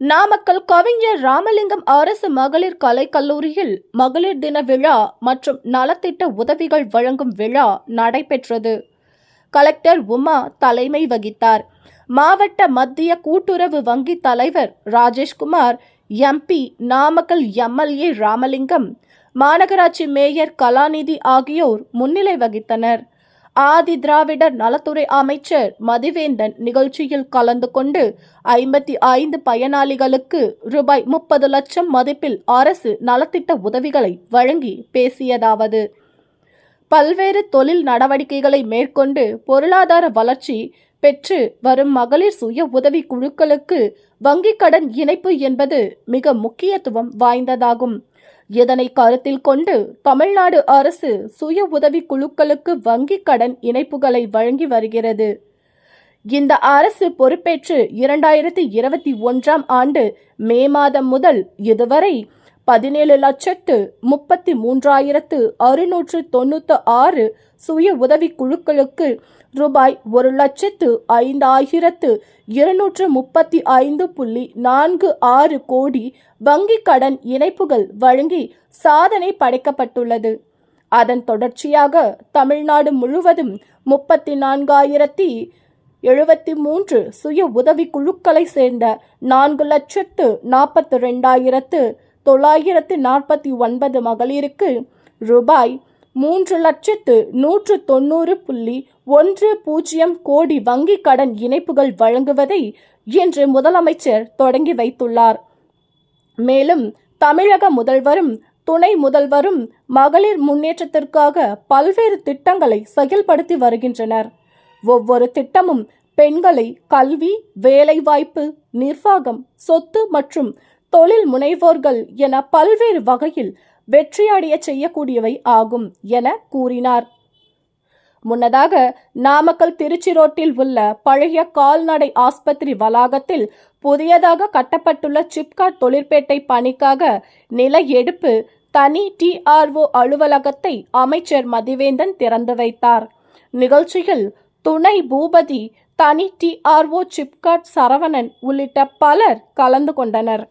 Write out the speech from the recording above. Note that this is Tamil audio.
நாமக்கல் கவிஞர் ராமலிங்கம் அரசு மகளிர் கலைக்கல்லூரியில் மகளிர் தின விழா மற்றும் நலத்திட்ட உதவிகள் வழங்கும் விழா நடைபெற்றது. கலெக்டர் உமா தலைமை வகித்தார். மாவட்ட மத்திய கூட்டுறவு வங்கி தலைவர் ராஜேஷ்குமார் எம்பி நாமக்கல் எம்எல்ஏ ராமலிங்கம் மாநகராட்சி மேயர் கலாநிதி ஆகியோர் முன்னிலை வகித்தனர். ஆதி திராவிடர் நலத்துறை அமைச்சர் மதிவேந்தன் நிகழ்ச்சியில் கலந்து கொண்டு ஐம்பத்தி ஐந்து பயனாளிகளுக்கு ரூபாய் முப்பது லட்சம் மதிப்பில் அரசு நலத்திட்ட உதவிகளை வழங்கி பேசியதாவது. பல்வேறு தொழில் நடவடிக்கைகளை மேற்கொண்டு பொருளாதார வளர்ச்சி பெற்று வரும் மகளிர் சுய உதவி குழுக்களுக்கு வங்கிக் கடன் இணைப்பு என்பது மிக முக்கியத்துவம் வாய்ந்ததாகும். இதனை கருத்தில் கொண்டு தமிழ்நாடு அரசு சுய உதவி குழுக்களுக்கு வங்கிக் கடன் இணைப்புகளை வழங்கி வருகிறது. இந்த அரசு பொறுப்பேற்று இரண்டாயிரத்தி இருபத்தி ஒன்றாம் ஆண்டு மே மாதம் முதல் இதுவரை பதினேழு லட்சத்து முப்பத்தி மூன்றாயிரத்து அறுநூற்று தொண்ணூற்று ஆறு சுய உதவி குழுக்களுக்கு ரூபாய் ஒரு லட்சத்து ஐந்தாயிரத்து இருநூற்று முப்பத்தி ஐந்து புள்ளி நான்கு ஆறு கோடி வங்கிக் கடன் இணைப்புகள் வழங்கி சாதனை படைக்கப்பட்டுள்ளது. அதன் தொடர்ச்சியாக தமிழ்நாடு முழுவதும் முப்பத்தி நான்காயிரத்தி எழுபத்தி மூன்று சுய உதவி குழுக்களை சேர்ந்த நான்கு லட்சத்து நாற்பத்தி ரெண்டாயிரத்து தொள்ளாயிரத்து நாற்பத்தி ஒன்பது மகளிருக்கு ரூபாய் மூன்று லட்சத்து நூற்று தொண்ணூறு புள்ளி ஒன்று பூஜ்ஜியம் கோடி வங்கிக் கடன் இணைப்புகள் வழங்குவதை இன்று முதலமைச்சர் தொடங்கி வைத்துள்ளார். மேலும் தமிழக முதல்வரும் துணை முதல்வரும் மகளிர் முன்னேற்றத்திற்காக பல்வேறு திட்டங்களை செயல்படுத்தி வருகின்றனர். ஒவ்வொரு திட்டமும் பெண்களை கல்வி வேலைவாய்ப்பு நிர்வாகம் சொத்து மற்றும் தொழில் முனைவோர்கள் என பல்வேறு வகையில் வெற்றியடைய செய்யக்கூடியவை ஆகும் என கூறினார். முன்னதாக நாமக்கல் திருச்சி ரோட்டில் உள்ள பழைய கால்நடை ஆஸ்பத்திரி வளாகத்தில் புதியதாக கட்டப்பட்டுள்ள சிப்காட் தொழிற்பேட்டை பணிக்காக நில எடுப்பு தனி டிஆர்ஓ அலுவலகத்தை அமைச்சர் மதிவேந்தன் திறந்து வைத்தார். நிகழ்ச்சியில் துணை பூபதி தனி டிஆர்ஓ சிப்காட் சரவணன் உள்ளிட்ட பலர் கலந்து கொண்டனர்.